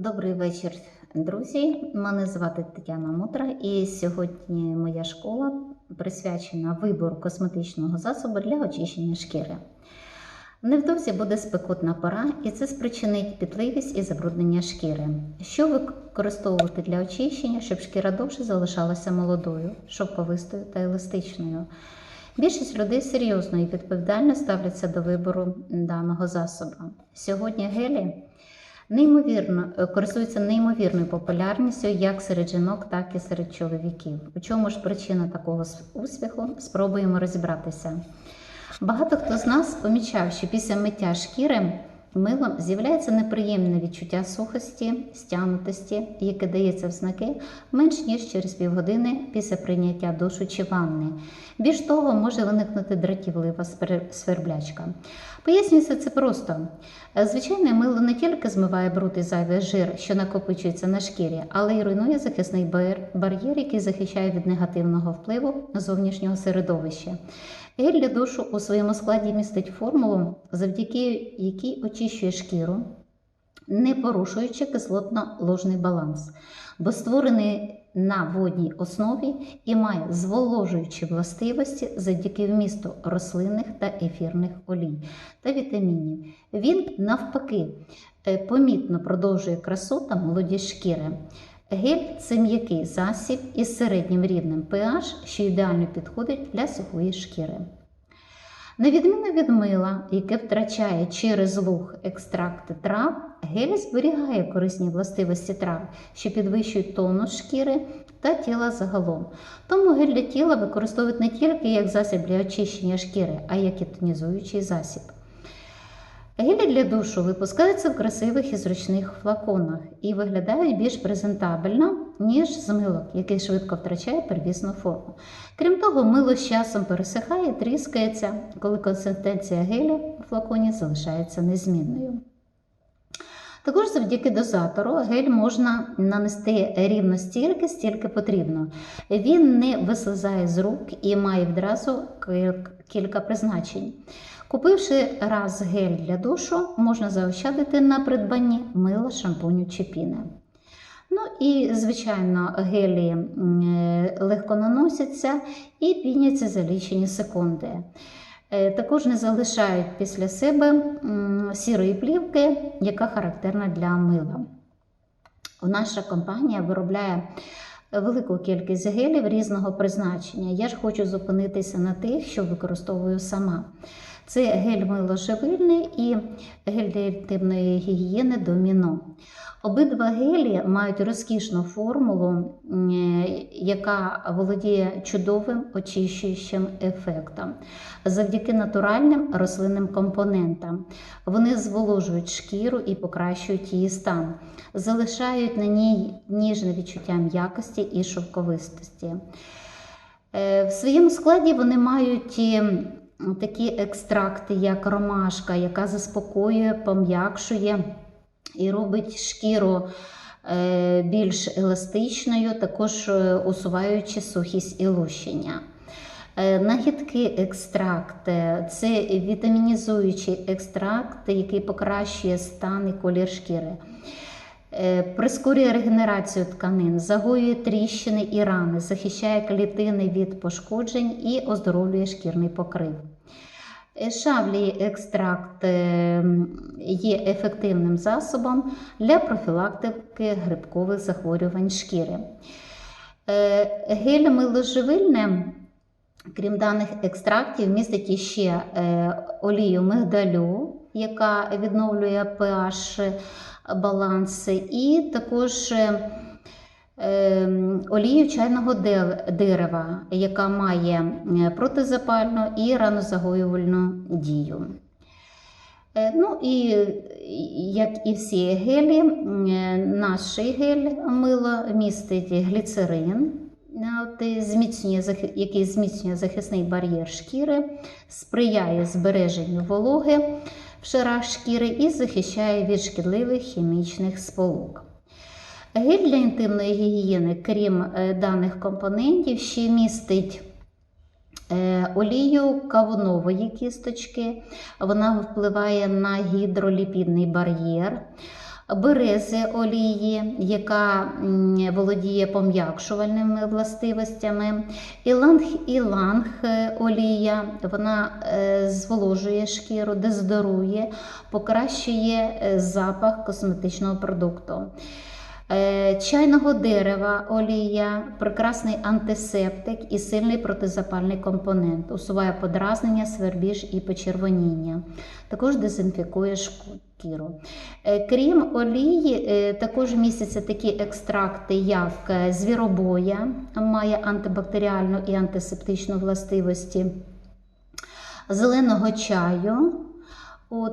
Добрий вечір, друзі. Мене звати Тетяна Мутра, і сьогодні моя школа присвячена вибору косметичного засобу для очищення шкіри. Невдовзі буде спекотна пора, і це спричинить пітливість і забруднення шкіри. Що використовувати для очищення, щоб шкіра довше залишалася молодою, шовковистою та еластичною? Більшість людей серйозно і відповідально ставляться до вибору даного засобу. Сьогодні гелі неймовірно користується користуються неймовірною популярністю як серед жінок, так і серед чоловіків. У чому ж причина такого успіху? Спробуємо розібратися. Багато хто з нас помічав, що після миття шкіри милом з'являється неприємне відчуття сухості, стягнутості, яке дається в знаки менш ніж через півгодини після прийняття душу чи ванни. Більш того, може виникнути дратівлива сверблячка. Пояснюється це просто. Звичайне мило не тільки змиває бруд і зайвий жир, що накопичується на шкірі, але й руйнує захисний бар'єр, який захищає від негативного впливу зовнішнього середовища. Гель для душу у своєму складі містить формулу, завдяки якій очищує шкіру, не порушуючи кислотно-ложний баланс, бо створений на водній основі і має зволожуючі властивості завдяки вмісту рослинних та ефірних олій та вітамінів. Він навпаки е, помітно продовжує красу та молодість шкіри. Гель це м'який засіб із середнім рівнем pH, що ідеально підходить для сухої шкіри. На відміну від мила, яке втрачає через луг екстракти трав, гель зберігає корисні властивості трав, що підвищують тонус шкіри та тіла загалом. Тому гель для тіла використовують не тільки як засіб для очищення шкіри, а як і тонізуючий засіб. Гелі для душу випускаються в красивих і зручних флаконах і виглядають більш презентабельно, ніж з милок, який швидко втрачає первісну форму. Крім того, мило з часом пересихає, тріскається, коли консистенція гелю у флаконі залишається незмінною. Також завдяки дозатору гель можна нанести рівно стільки, стільки потрібно. Він не вислизає з рук і має відразу кілька призначень. Купивши раз гель для душу, можна заощадити на придбанні мила, шампуню чи піни. Ну і, звичайно, гелі е, легко наносяться і піняться за лічені секунди. Е, Також не залишають після себе сірої плівки, яка характерна для мила. Наша компанія виробляє велику кількість гелів різного призначення. Я ж хочу зупинитися на тих, що використовую сама. Це гель миложивильний і гель для гігієни доміно. Обидва гелі мають розкішну формулу, яка володіє чудовим очищуючим ефектом. Завдяки натуральним рослинним компонентам. Вони зволожують шкіру і покращують її стан, залишають на ній ніжне відчуття м'якості і шовковистості. Е, В своєму складі вони мають і такі екстракти, як ромашка, яка заспокоює, пом'якшує і робить шкіру е, більш еластичною, також е, усуваючи сухість і лущення. Е, Нагідкий екстракт е, це вітамінізуючий екстракт, який покращує стан і колір шкіри. Е, Прискорює регенерацію тканин, загоює тріщини і рани, захищає клітини від пошкоджень і оздоровлює шкірний покрив. Е, Шавлій екстракт е, є ефективним засобом для профілактики грибкових захворювань шкіри. Гель миложивильне, крім даних екстрактів, містить іще олію мигдалю, яка відновлює pH баланс, і також е, е, олію чайного дерева, яка має е, протизапальну і ранозагоювальну дію. Е, Ну і як і всі гелі, наш гель мило містить гліцерин, який зміцнює захисний бар'єр шкіри, сприяє збереженню вологи в шарах шкіри і захищає від шкідливих хімічних сполук. Гель для інтимної гігієни, крім е, даних компонентів, ще містить е, олію кавунової кісточки. Вона впливає на гідроліпідний бар'єр. Берези олії, яка володіє пом'якшувальними властивостями, іланг іланг е, олія, вона е, зволожує шкіру, дезодорує, покращує е, запах косметичного продукту. Е, Чайного дерева олія, прекрасний антисептик і сильний протизапальний компонент, усуває подразнення, свербіж і почервоніння. Також дезінфікує шкіру. Е, Крім олії, е, також містяться такі екстракти, як звіробоя, має антибактеріальну і антисептичну властивості, зеленого чаю.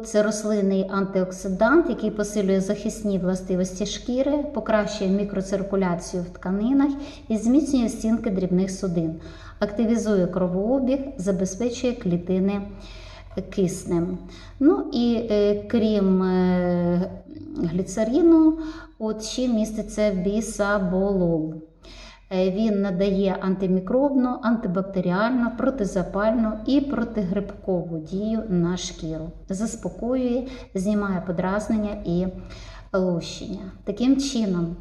Це рослинний антиоксидант, який посилює захисні властивості шкіри, покращує мікроциркуляцію в тканинах і зміцнює стінки дрібних судин, активізує кровообіг, забезпечує клітини киснем. Ну і е, крім е, гліцерину, от ще міститься бісаболол. Е, Він надає антимікробну, антибактеріальну, протизапальну і протигрибкову дію на шкіру, заспокоює, знімає подразнення і лущення. Таким чином,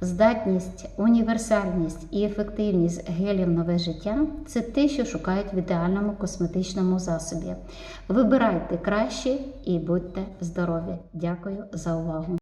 здатність, універсальність і ефективність гелів нове життя це те, що шукають в ідеальному косметичному засобі. Вибирайте краще і будьте здорові. Дякую за увагу!